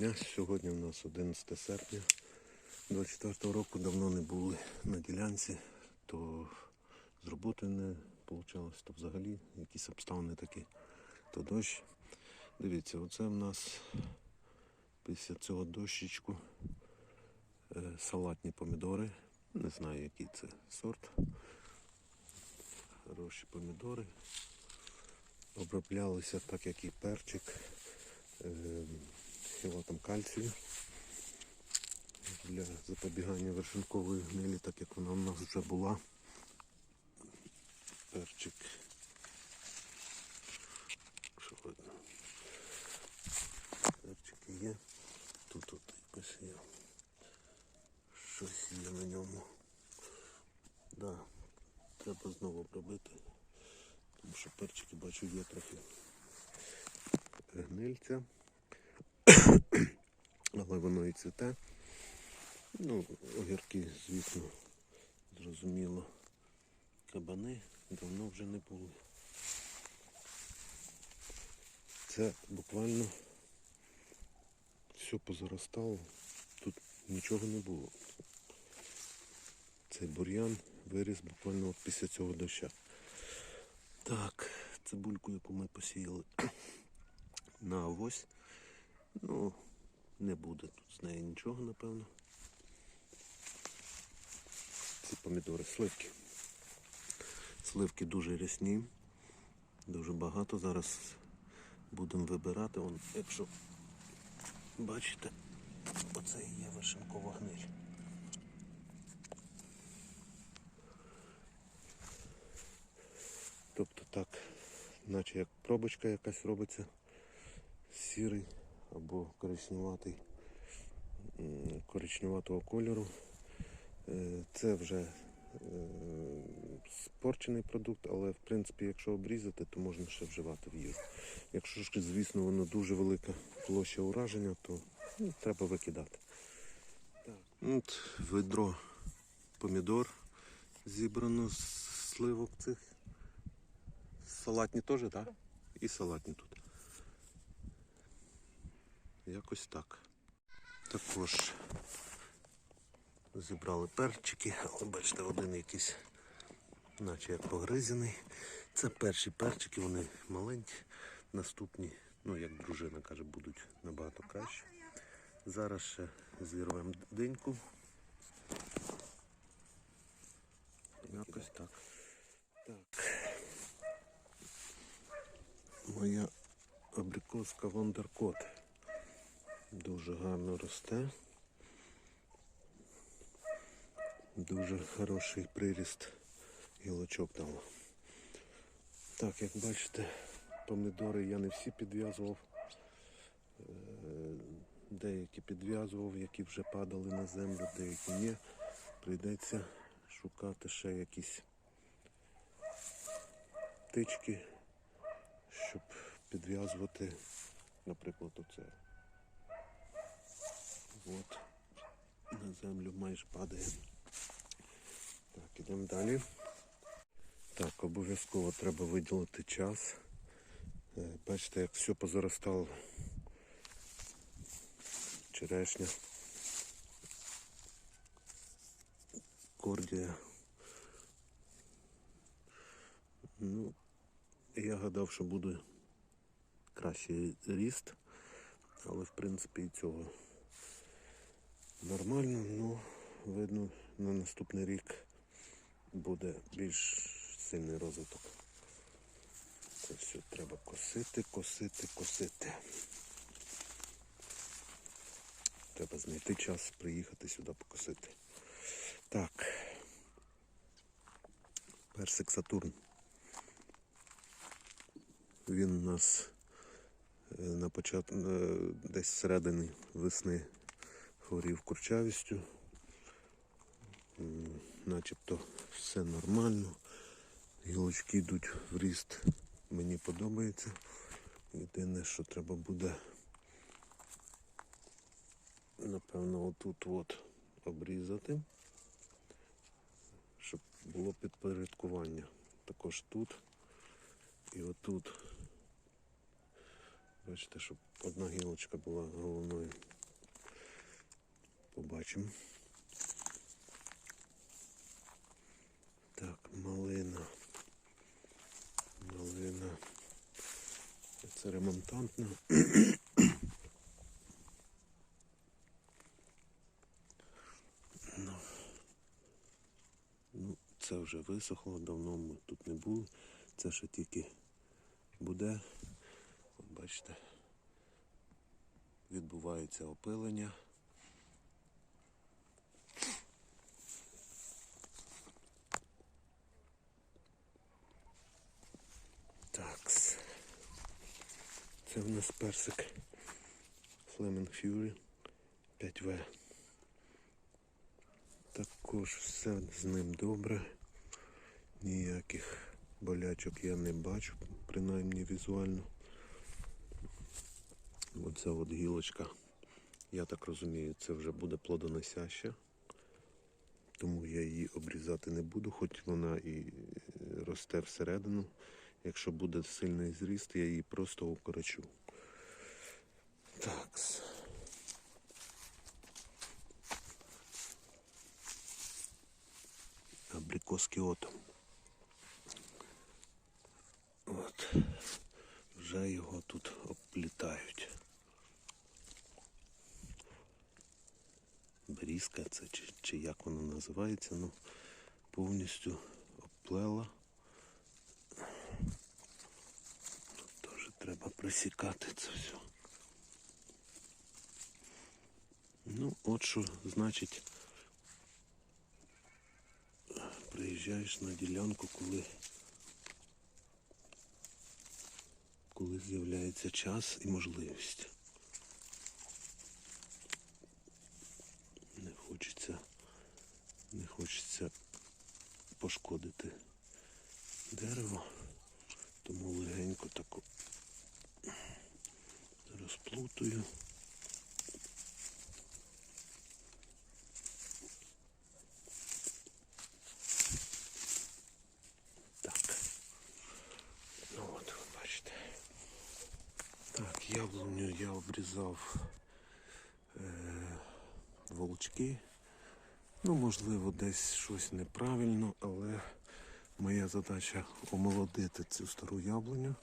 дня. Сьогодні у нас 11 серпня 24 року. Давно не були на ділянці, то з роботи не вийшло, то взагалі якісь обставини такі, то дощ. Дивіться, оце в нас після цього дощечку е, салатні помідори. Не знаю, який це сорт. Хороші помідори. Оброблялися так, як і перчик е, хілатом кальцію для запобігання вершинкової гнилі, так як вона у нас вже була. Перчик. Що видно? Перчики є. Тут от якось є. Щось є на ньому. Да, треба знову обробити. Тому що перчики бачу є трохи гнильця. Але воно і цвіте. Ну, огірки, звісно, зрозуміло. Кабани давно вже не були. Це буквально все позаростало. Тут нічого не було. Цей бур'ян виріс буквально от після цього доща. Так, цибульку, яку ми посіяли на авось. Ну, не буде тут з неї нічого, напевно. Ці помідори, сливки. Сливки дуже рясні, дуже багато. Зараз будемо вибирати. Вон, якщо бачите, оце і є вишенкова гниль. Тобто так, наче як пробочка якась робиться, сірий або коричневатий, коричневатого кольору. Е, Це вже е, спорчений продукт, але в принципі, якщо обрізати, то можна ще вживати в їжу. Якщо ж, звісно, воно дуже велика площа ураження, то ну, треба викидати. От ведро помідор зібрано з сливок цих. Салатні теж, так? І салатні тут. Якось так. Також зібрали перчики, але бачите, один якийсь, наче як погризений. Це перші перчики, вони маленькі, наступні, ну як дружина каже, будуть набагато краще. Зараз ще зірвемо диньку. Якось так. Так. Моя абрикоска Вондеркот дуже гарно росте. Дуже хороший приріст гілочок дала. Так, як бачите, помідори я не всі підв'язував. Е, Деякі підв'язував, які вже падали на землю, деякі ні. Прийдеться шукати ще якісь тички, щоб підв'язувати, наприклад, оце. От, на землю майже падає. Так, ідемо далі. Так, обов'язково треба виділити час. Е, Бачите, як все позаростало. Черешня. Кордія. Ну, я гадав, що буде кращий ріст, але в принципі і цього нормально, ну видно на наступний рік буде більш сильний розвиток. Це все треба косити, косити, косити. Треба знайти час, приїхати сюди покосити. Так. Персик Сатурн. Він у нас е, на початку е, десь всередині весни хворів курчавістю. Начебто все нормально. Гілочки йдуть в ріст. Мені подобається. Єдине, що треба буде, напевно, отут от обрізати, щоб було підпорядкування. Також тут і отут. Бачите, щоб одна гілочка була головною. Побачимо. Так, малина. Малина. Це ремонтантна. Ну, ну, це вже висохло, давно ми тут не були. Це ще тільки буде. От бачите, відбувається опилення. Це в нас персик Fleming Fury 5В. Також все з ним добре. Ніяких болячок я не бачу, принаймні візуально. Оця от гілочка, я так розумію, це вже буде плодоносяща. Тому я її обрізати не буду, хоч вона і е, росте всередину. Якщо буде сильний зріст, я її просто укорочу. Такс. Абрикос Кіото. От. Вже його тут обплітають. Брізка це чи, чи як воно називається, ну повністю обплела. Теж треба присікати це все. Ну, от що значить приїжджаєш на ділянку, коли, коли з'являється час і можливість. Не хочеться, не хочеться пошкодити дерево, тому легенько тако розплутую. Так. Ну от ви бачите. Так, яблуню я обрізав е, волчки. Ну, можливо, десь щось неправильно, але моя задача омолодити цю стару яблуню.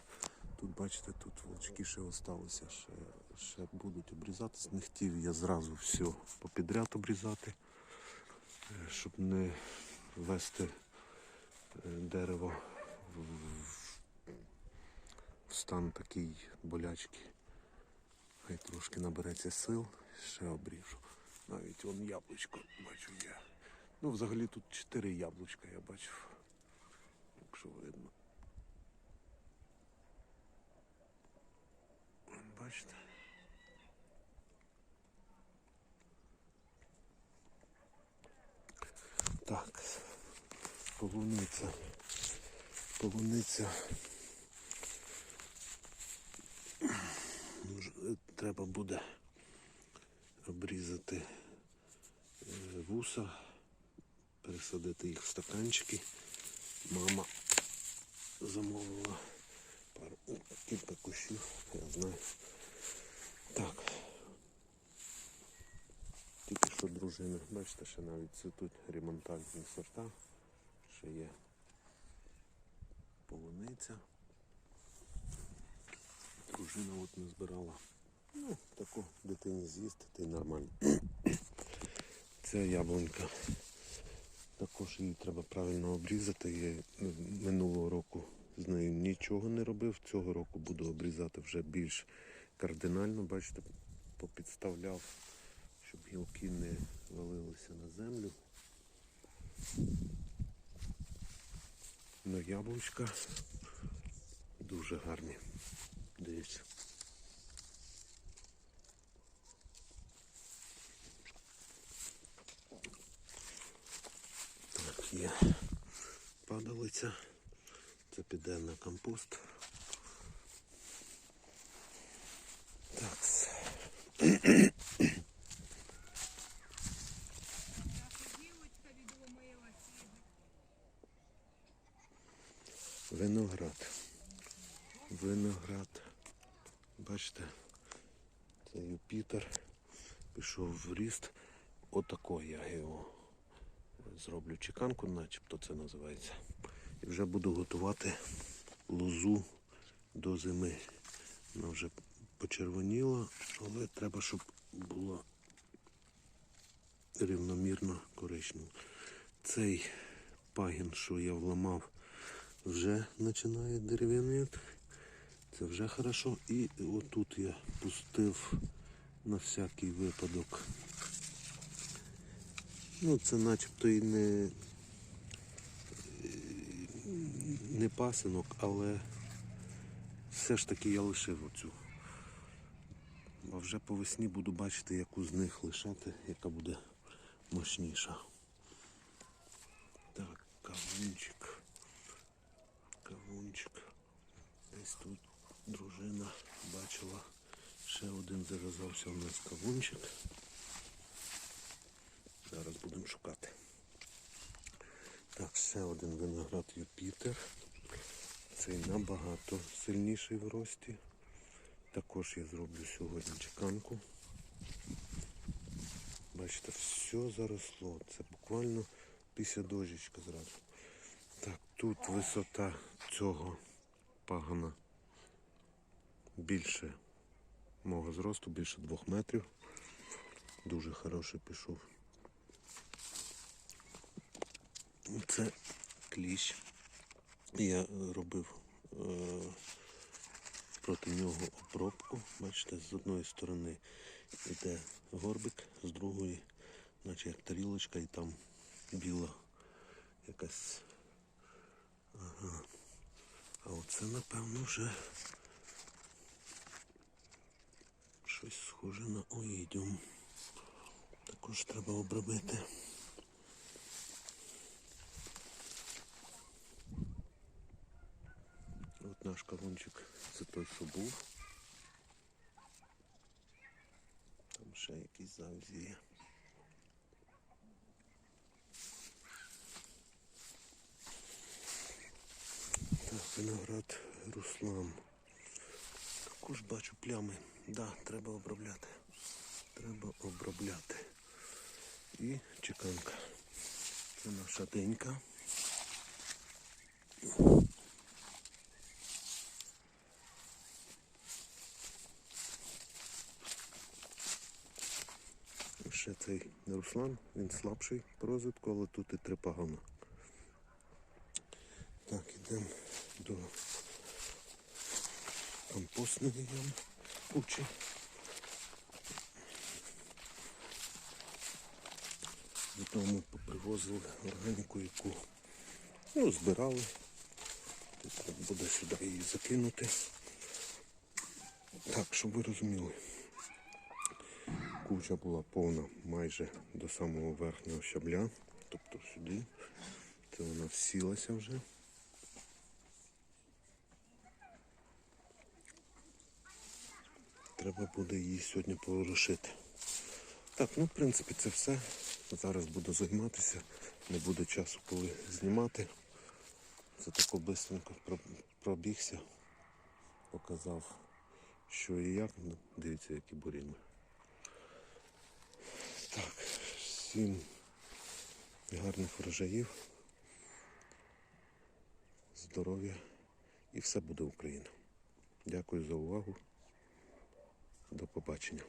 Тут, бачите, тут волчки ще залишилися, ще, ще будуть обрізатись. Не хотів я зразу все попідряд обрізати, е, щоб не ввести е, дерево в стан такий болячки. Хай трошки набереться сил, ще обріжу. Навіть вон яблучко бачу я. Ну, взагалі тут чотири яблучка я бачив. Якщо видно. Бачите? Так, полуниця. Полуниця. Може, е, Треба буде обрізати е, вуса, пересадити їх в стаканчики. Мама замовила пару кілька кущів, я знаю. Так. Тільки що дружина, бачите, ще навіть цвітуть ремонтантні сорта. Ще є полуниця. Дружина от не збирала. Ну, таку дитині з'їсти, та й нормально. Ця яблунька. Також її треба правильно обрізати. Я минулого року з нею нічого не робив. Цього року буду обрізати вже більш кардинально. Бачите, попідставляв, щоб гілки не валилися на землю. Ну, яблучка дуже гарні. Дивіться. Є падалиця. Це піде на компост. Так. Виноград. Виноград. Бачите, Це Юпітер. Пішов в ріст. Отако я його зроблю чеканку, начебто це називається. І вже буду готувати лозу до зими. Вона вже почервоніла, але треба, щоб була рівномірно коричнева. Цей пагін, що я вламав, вже починає дерев'яніти. Це вже хорошо. І отут я пустив на всякий випадок. Ну, це начебто і не, не пасинок, але все ж таки я лишив оцю. А вже по весні буду бачити, яку з них лишати, яка буде мощніша. Так, кавунчик. Кавунчик. Десь тут дружина бачила. Ще один зав'язався у нас кавунчик. Будемо шукати. Так, ще один виноград Юпітер. Цей набагато сильніший в рості. Також я зроблю сьогодні чеканку. Бачите, все заросло. Це буквально після дощечка зразу. Так, тут висота цього пагана більше мого зросту, більше двох метрів. Дуже хороший пішов. Це кліщ. Я робив е, проти нього обробку. Бачите, з одної сторони йде горбик, з другої, наче як тарілочка, і там біла якась. Ага. А оце, напевно, вже щось схоже на оїдіум. Також треба обробити. От наш кавунчик, це той, що був. Там ще якісь завзі є. Так, виноград Руслан. Також бачу плями. Да, треба обробляти. Треба обробляти. І чеканка. Це наша денька. Ще цей Руслан, він слабший по розвитку, але тут і три пагона. Так, ідемо до компостної ями кучі. Додому попривозили органіку, яку ну, збирали. Треба буде сюди її закинути. Так, щоб ви розуміли. Куча була повна майже до самого верхнього щабля, тобто сюди. Це вона всілася вже. Треба буде її сьогодні поворушити. Так, ну в принципі це все. Зараз буду займатися. Не буде часу коли знімати. Це тако бистренько пробігся, показав, що і як. Дивіться, які буріни. Так, всім гарних врожаїв, здоров'я і все буде Україна. Дякую за увагу. До побачення.